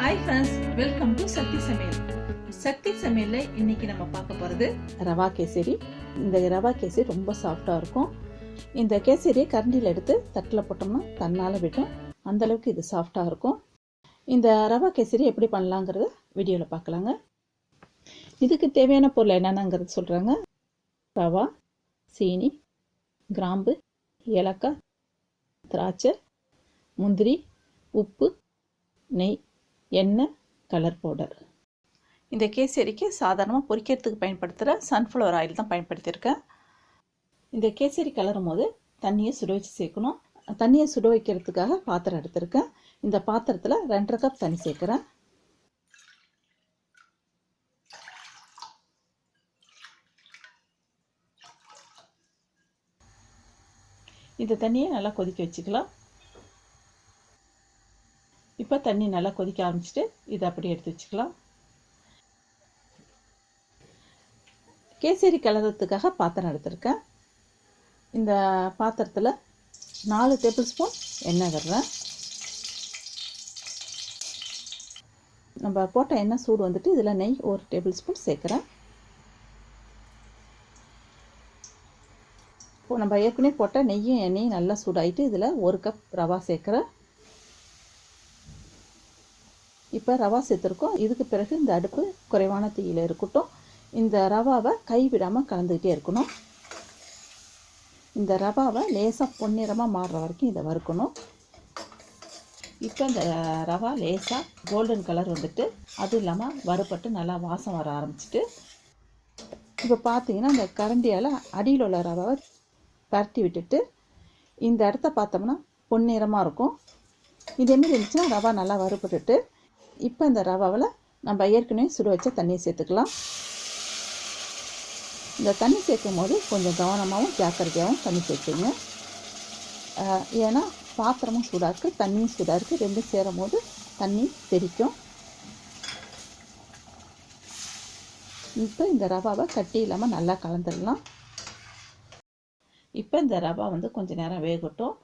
Hi friends welcome to Sakthi Samayal Sakthi சமையலில் இன்னைக்கு நம்ம பார்க்க போகிறது ரவா கேசரி. இந்த ரவா கேசரி ரொம்ப சாஃப்டாக இருக்கும். இந்த கேசரியை கரண்டியில் எடுத்து தட்டில் போட்டோம்னா தன்னால் விடும். அந்த அளவுக்கு இது சாஃப்டாக இருக்கும். இந்த ரவா கேசரி எப்படி பண்ணலாங்கிறத வீடியோவில் பார்க்கலாங்க. இதுக்கு தேவையான பொருள் என்னென்னங்கிறது சொல்கிறாங்க ரவா சீனி கிராம்பு ஏலக்காய் திராட்சை முந்திரி உப்பு நெய் எண்ணெய் கலர் பவுடர் இந்த கேசரிக்கு சாதாரணமாக பொரிக்கிறதுக்கு பயன்படுத்துகிற சன்ஃப்ளவர் ஆயில் தான் பயன்படுத்தியிருக்கேன். இந்த கேசரி கலரும் போது தண்ணியை சுட வச்சு சேர்க்கணும். தண்ணியை சுட வைக்கிறதுக்காக பாத்திரம் எடுத்திருக்கேன். இந்த பாத்திரத்தில் ரெண்டரை கப் தண்ணி சேர்க்குறேன். இந்த தண்ணியை நல்லா கொதிக்க வச்சுக்கலாம். இப்போ தண்ணி நல்லா கொதிக்க ஆரம்பிச்சிட்டு இதை அப்படியே எடுத்து வச்சுக்கலாம். கேசரி கலரத்துக்காக பாத்திரம் எடுத்திருக்கேன். இந்த பாத்திரத்தில் நாலு டேபிள் ஸ்பூன் எண்ணெய் விடுறேன். நம்ம போட்ட எண்ணெய் சூடு வந்துட்டு இதில் நெய் ஒரு டேபிள் ஸ்பூன் சேர்க்குறேன். இப்போ நம்ம ஏற்கனவே போட்ட நெய்யும் எண்ணெயும் நல்லா சூடாயிட்டு இதில் ஒரு கப் ரவா சேர்க்குறேன். இப்போ ரவா சேர்த்துருக்கோம். இதுக்கு பிறகு இந்த அடுப்பு குறைவான தீயில் இருக்கட்டும். இந்த ரவாவை கைவிடாமல் கலந்துக்கிட்டே இருக்கணும். இந்த ரவாவை லேசாக பொன்னிறமாக மாறுற வரைக்கும் இதை வறுக்கணும். இப்போ இந்த ரவா லேசாக கோல்டன் கலர் வந்துட்டு அதுவும் இல்லாமல் வறுப்பட்டு நல்லா வாசம் வர ஆரம்பிச்சிட்டு இப்போ பார்த்தீங்கன்னா இந்த கரண்டியால் அடியில் உள்ள ரவாவை பரட்டி விட்டுட்டு இந்த இடத்த பார்த்தோம்னா பொன்னிறமாக இருக்கும். இதேமாரி இருந்துச்சுன்னா ரவா நல்லா வறுபட்டுட்டு இப்போ இந்த ரவாவில் நம்ம ஏற்கனவே சுட வச்ச தண்ணியை சேர்த்துக்கலாம். இந்த தண்ணி சேர்க்கும் போது கொஞ்சம் கவனமாகவும் ஜாக்கிரதையாகவும் தண்ணி சேர்த்துங்க. ஏன்னா பாத்திரமும் சூடாக இருக்குது தண்ணியும் சூடாக இருக்குது ரெண்டும் சேரும் போது தண்ணி தெரிக்கும் இப்போ இந்த ரவாவை கட்டி இல்லாமல் நல்லா கலந்துடலாம். இப்போ இந்த ரவா வந்து கொஞ்சம் நேரம் வேகட்டும்.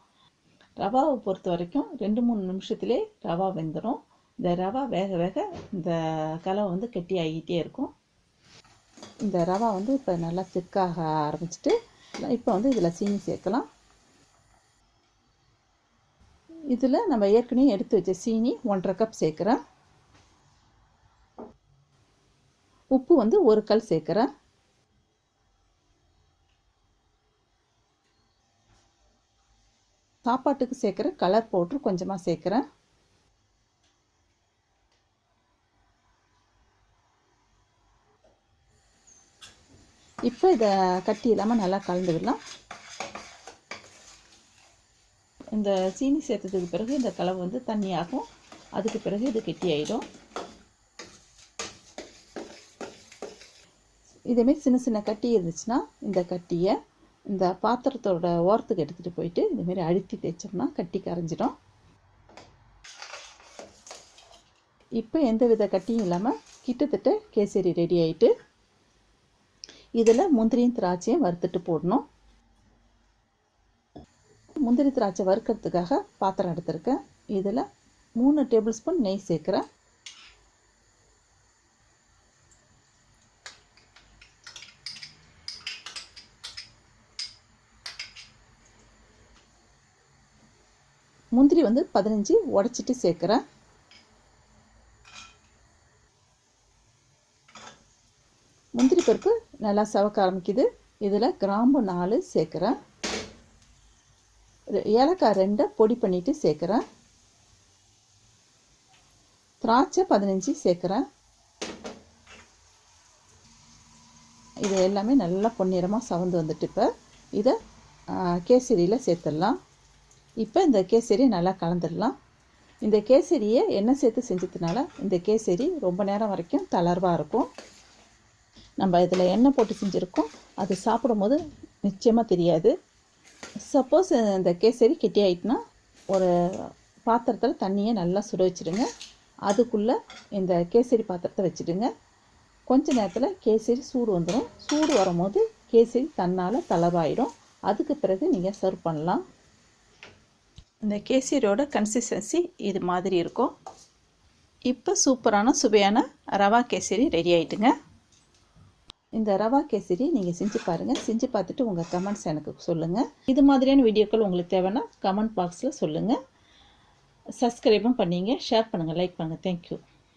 ரவாவை பொறுத்த வரைக்கும் ரெண்டு மூணு நிமிஷத்துலேயே ரவா வெந்துடும் இந்த ரவா வேக வேக இந்த கலவை வந்து கெட்டி ஆகிட்டே இருக்கும். இந்த ரவா வந்து இப்போ நல்லா திக்காக ஆரம்பிச்சிட்டு இப்போ வந்து இதில் சீனி சேர்க்கலாம். இதில் நம்ம ஏற்கனவே எடுத்து வச்ச சீனி ஒன்றரை கப் சேர்க்குறேன். உப்பு வந்து ஒரு கல் சேர்க்குறேன். சாப்பாட்டுக்கு சேர்க்குற கலர் பவுட்ரு கொஞ்சமாக சேர்க்குறேன். இப்போ இதை கட்டி இல்லாமல் நல்லா கலந்து விடலாம். இந்த சீனி சேர்த்ததுக்கு பிறகு இந்த கலவை வந்து தண்ணியாகும். அதுக்கு பிறகு இது கெட்டி ஆகிடும் இதேமாரி சின்ன சின்ன கட்டி இருந்துச்சுன்னா இந்த கட்டியை இந்த பாத்திரத்தோட ஓரத்துக்கு எடுத்துகிட்டு போயிட்டு இதேமாரி அழுத்தி தேய்ச்சோம்னா கட்டி கரைஞ்சிடும். இப்போ எந்த வித கட்டியும் இல்லாமல் கிட்டத்தட்ட கேசரி ரெடி ஆகிட்டு இதில் முந்திரியும் திராட்சையும் வறுத்துட்டு போடணும். முந்திரி திராட்சை வறுக்கிறதுக்காக பாத்திரம் எடுத்திருக்கேன். இதில் மூணு டேபிள் ஸ்பூன் நெய் சேர்க்குறேன். முந்திரி வந்து பதினஞ்சு உடச்சிட்டு சேர்க்குறேன். முந்திரி பருப்பு நல்லா சவக்க ஆரம்பிக்குது. இதில் கிராம்பு நாலு சேர்க்குறேன். ஏலக்காய் ரெண்டை பொடி பண்ணிவிட்டு சேர்க்குறேன். திராட்சை பதினஞ்சு சேர்க்குறேன். இது எல்லாமே நல்லா பொன்னிறமாக சவந்து வந்துட்டு இப்போ. இதை கேசரியில் சேர்த்துடலாம். இப்போ இந்த கேசரி நல்லா கலந்துடலாம். இந்த கேசரியை எண்ணெய் சேர்த்து செஞ்சதுனால இந்த கேசரி ரொம்ப நேரம் வரைக்கும் தளர்வாக இருக்கும். நம்ம இதில் எண்ணெய் போட்டு செஞ்சுருக்கோம். அது சாப்பிடும் போது நிச்சயமாக தெரியாது. சப்போஸ் இந்த கேசரி கெட்டி ஆயிட்டுனா ஒரு பாத்திரத்தில் தண்ணியை நல்லா சுட வச்சுடுங்க. அதுக்குள்ளே இந்த கேசரி பாத்திரத்தை வச்சுடுங்க. கொஞ்ச நேரத்தில் கேசரி சூடு வந்துடும் சூடு வரும்போது கேசரி தன்னால் தளவாயிடும். அதுக்கு பிறகு நீங்கள் சர்வ் பண்ணலாம். இந்த கேசரியோட கன்சிஸ்டன்சி இது மாதிரி இருக்கும். இப்போ சூப்பரான சுவையான ரவா கேசரி ரெடி ஆகிட்டுங்க இந்த ரவா கேசரி நீங்கள் செஞ்சு பாருங்கள் செஞ்சு பார்த்துட்டு உங்கள் கமெண்ட்ஸ் எனக்கு சொல்லுங்கள் இது மாதிரியான வீடியோக்கள் உங்களுக்கு தேவைன்னா கமெண்ட் பாக்ஸில் சொல்லுங்கள் சப்ஸ்கிரைபும் பண்ணிங்க. ஷேர் பண்ணுங்கள் லைக் பண்ணுங்கள் தேங்க்யூ